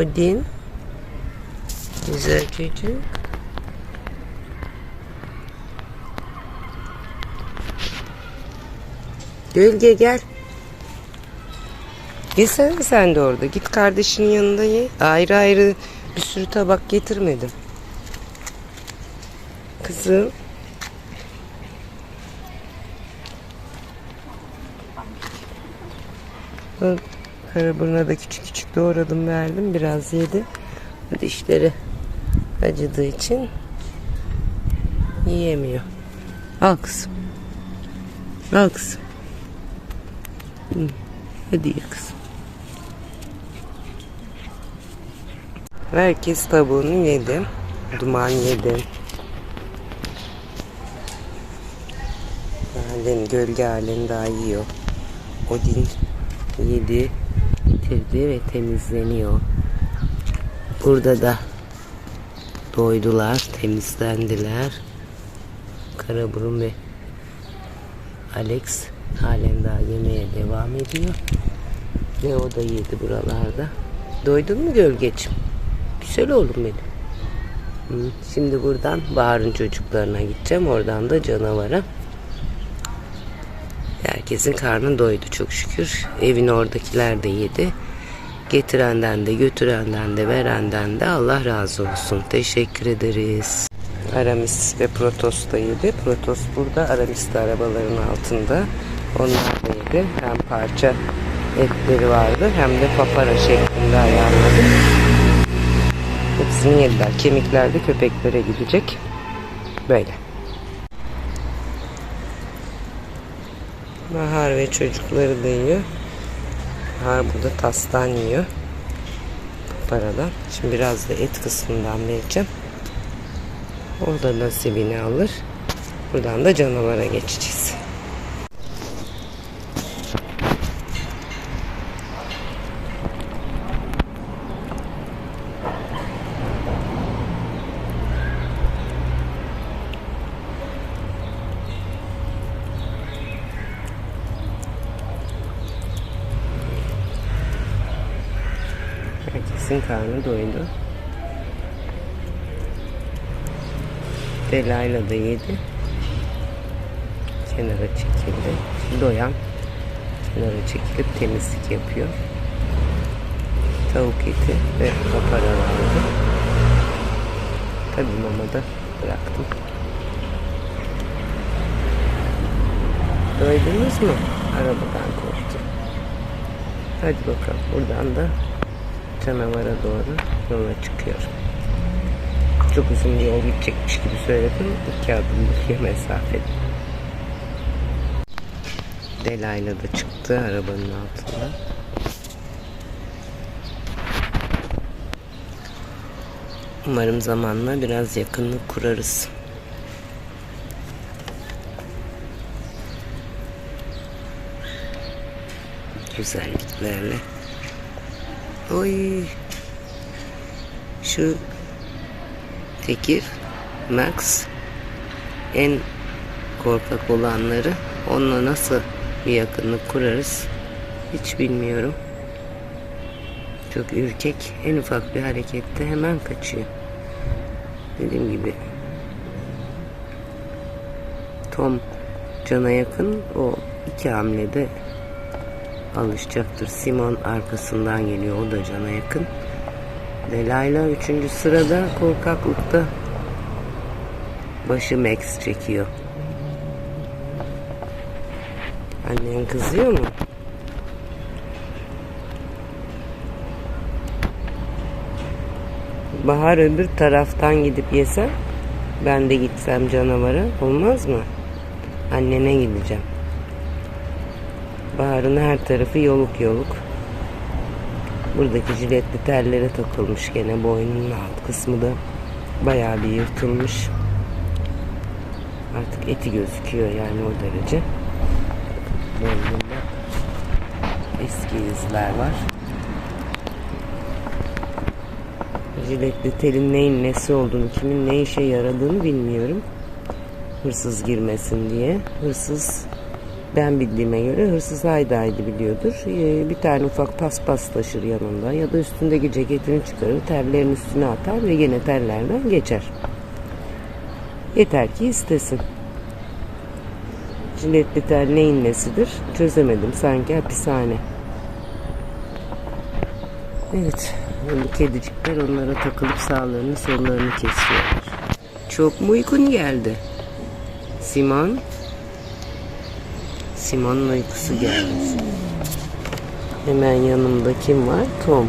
Odin. Güzel çocuk. Gölge gel. Yesene sen de orada. Git kardeşinin yanında ye. Ayrı ayrı bir sürü tabak getirmedim. Kızım. Bak, Karaburuna da küçük küçük doğradım verdim. Biraz yedi. Dişleri acıdığı için yiyemiyor. Al kızım. Al kızım. Hadi ye kızım. Herkes tabuğunu yedi. Duman yedi. Halen gölge halen daha yiyor. Odin yedi, bitirdi ve temizleniyor. Burada da doydular, temizlendiler. Karaburun ve Alex halen daha yemeye devam ediyor. Ve o da yedi buralarda. Doydun mu gölgeciğim? Güzel oğlum benim. Şimdi buradan Bahar'ın çocuklarına gideceğim. Oradan da canavara. Herkesin karnı doydu çok şükür. Evin oradakiler de yedi. Getirenden de götürenden de verenden de Allah razı olsun. Teşekkür ederiz. Aramis ve Protos da yedi. Protos burada. Aramis de arabaların altında. Onlar da yedi. Hem parça etleri vardı hem de papara şeklinde ayarladık. Hepsini yediler. Kemikler de köpeklere gidecek. Böyle. Bahar ve çocukları da yiyor. Bahar burada tastan yiyor. Paradan. Şimdi biraz da et kısmından vereceğim. O da nasibini alır. Buradan da canavara geçeceğiz. Herkesin karnı doydu. Delayla da yedi. Kenara çekildi. Doyan kenara çekilip temizlik yapıyor. Tavuk eti ve papara vardı. Tabii mamada bıraktım. Doydunuz mu? Arabadan korktu. Hadi bakalım buradan da canavara doğru yola çıkıyorum. Çok uzun bir yol gidecekmiş gibi söyledim. İki adımlık bir mesafede. Delayla da çıktı arabanın altından. Umarım zamanla biraz yakınlık kurarız. Güzelliklerle. Oy. Şu Tekir, Max en korkak olanları onunla nasıl bir yakınlık kurarız hiç bilmiyorum. Çok ürkek. En ufak bir harekette hemen kaçıyor. Dediğim gibi Tom cana yakın o iki hamlede alışacaktır. Simon arkasından geliyor. O da cana yakın. Delayla üçüncü sırada korkaklıkta başı Max çekiyor. Annen kızıyor mu? Bahar öbür taraftan gidip yesem ben de gitsem canavara olmaz mı? Annene gideceğim. Bahar'ın her tarafı yoluk yoluk. Buradaki jiletli tellere takılmış gene boynunun alt kısmı da bayağı bir yırtılmış. Artık eti gözüküyor yani o derece. Boynunda eski izler var. Jiletli telin neyin nesi olduğunu, kimin ne işe yaradığını bilmiyorum. Hırsız girmesin diye. Hırsız Ben bildiğime göre hırsız haydi biliyordur. Ee, bir tane ufak paspas taşır yanında ya da üstündeki ceketini çıkarır, terlerin üstüne atar ve yine terlerden geçer. Yeter ki istesin. Jiletli tel neyin nesidir? Çözemedim. Sanki hapishane. Evet. Bu kedicikler onlara takılıp sağlarını sollarını kesiyorlar. Çok mu uykun geldi? Simon? Simon'un uykusu geldi. Hemen yanımda kim var? Tom.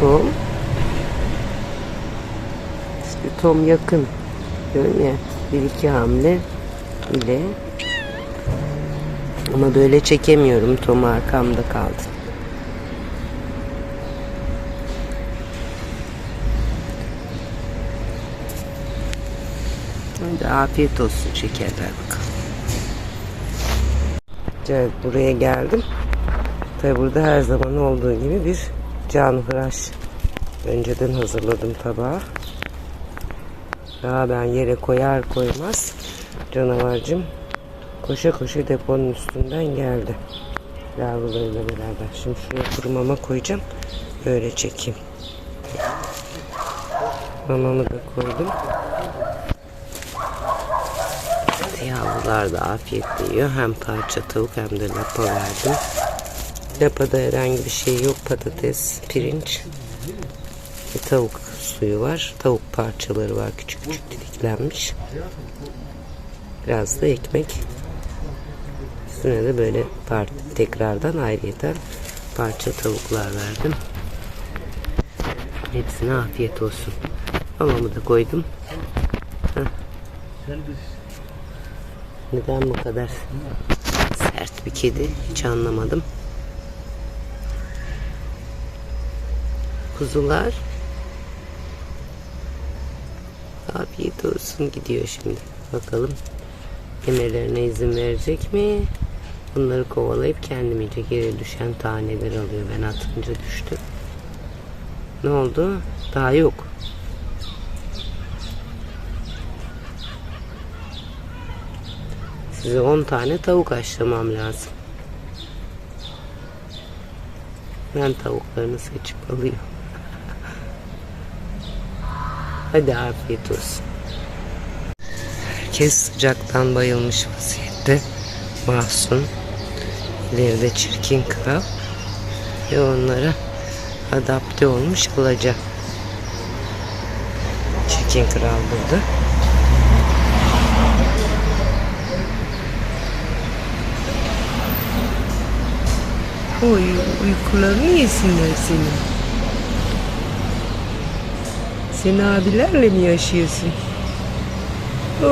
Tom. İşte Tom yakın. Diyorum ya bir iki hamle ile ama böyle çekemiyorum. Tom arkamda kaldı. Hadi afiyet olsun şekerler bakalım. Evet, buraya geldim. Tabi burada her zaman olduğu gibi bir canhıraş. Önceden hazırladım tabağı. Daha ben yere koyar koymaz canavarcım koşa koşa deponun üstünden geldi. Yavrularıyla beraber. Şimdi şuraya kuru mama koyacağım. Böyle çekeyim. Mamamı da koydum. Yavrular da afiyetle yiyor. Hem parça tavuk hem de lapa verdim. Lapada herhangi bir şey yok. Patates, pirinç, ve tavuk suyu var. Tavuk parçaları var. Küçük küçük diliklenmiş. Biraz da ekmek. Üstüne de böyle tekrardan ayrıyeten parça tavuklar verdim. Hepsine afiyet olsun. Mamamı da koydum. Heh. Neden bu kadar sert bir kedi hiç anlamadım. Kuzular afiyet olsun gidiyor şimdi. Bakalım emirlerine izin verecek mi? Bunları kovalayıp kendim. Yere düşen taneler alıyor. Ben atınca düştü. Ne oldu? Daha yok. Size 10 tane tavuk haşlamam lazım. Ben tavuklarını seçip alıyorum. Hadi afiyet olsun. Herkes sıcaktan bayılmış vaziyette. Mahzun. İleride çirkin kral. Ve onlara adapte olmuş alacak. Çirkin kral burada. Oy uykularını yesinler seni. Sen abilerle mi yaşıyorsun?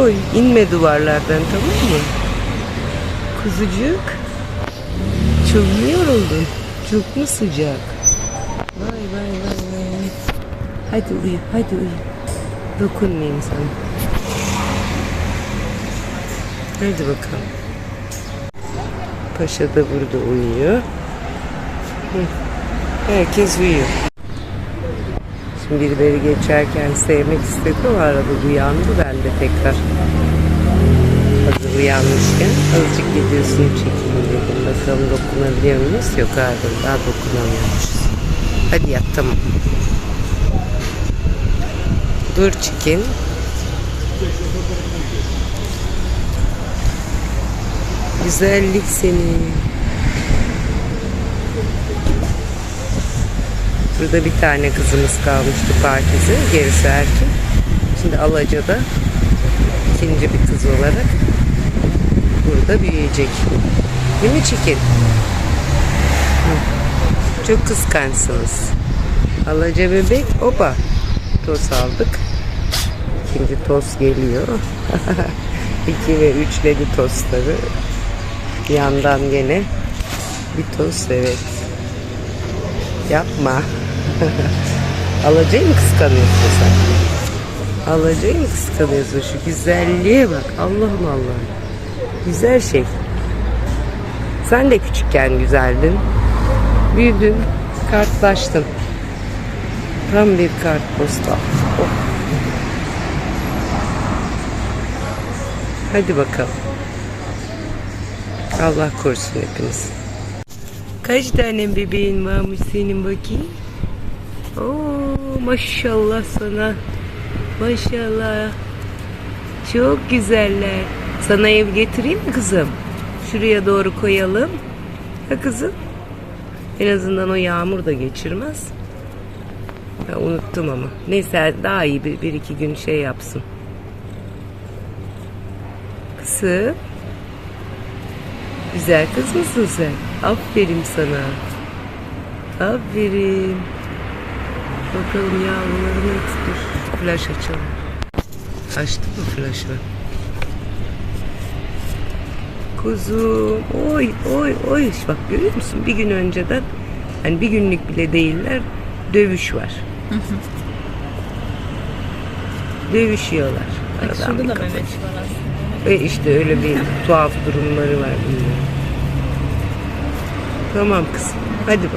Oy inme duvarlardan tamam mı? Kuzucuk. Çok mu yoruldun? Çok mu sıcak? Vay vay vay vay. Hadi uyu hadi uyu. Dokunmayayım sana. Hadi bakalım. Paşa da burada uyuyor. Herkes uyuyor. Şimdi birileri geçerken sevmek istedi. O arada uyandı. Ben de tekrar hazır uyanmışken azıcık videosunu çekeyim dedim. Bakalım dokunabiliyor muyuz? Yok abi daha dokunamıyormuşuz. Hadi yat tamam. Dur çekin. Güzellik seni. Burada bir tane kızımız kalmıştı Pakize. Gerisi erkek. Şimdi Alaca'da ikinci bir kız olarak burada büyüyecek. Değil mi Çikin? Çok kıskançsınız. Alaca bebek. Opa. Toz aldık. İkinci toz geliyor. İki ve üçledi tostları. Yandan gene bir tost evet. Yapma. Alacayı mı kıskanıyorsun sen? Alacayı mı kıskanıyorsun? Şu güzelliğe bak. Allah'ım Allah'ım. Güzel şey. Sen de küçükken güzeldin. Büyüdün. Kartlaştın. Tam bir kartpostal. Oh. Hadi bakalım. Allah korusun hepiniz. Kaç tane bebeğin varmış senin bakayım? Oo, maşallah sana. Maşallah. Çok güzeller. Sana ev getireyim mi kızım? Şuraya doğru koyalım. Ha kızım? En azından o yağmur da geçirmez. Ya unuttum ama. Neyse daha iyi bir, bir iki gün şey yapsın. Kızım. Güzel kız mısın sen? Aferin sana. Aferin. Bakalım yavrularını dur. Flaş açalım. Açtı mı flaşı? Kuzum. Oy oy oy. Bak görüyor musun? Bir gün önceden hani bir günlük bile değiller. Dövüş var. Dövüşüyorlar. Bak Aradan şurada bir da kafa- Mehmet var aslında. e işte öyle bir tuhaf durumları var bunların. Tamam kızım. Hadi bakalım.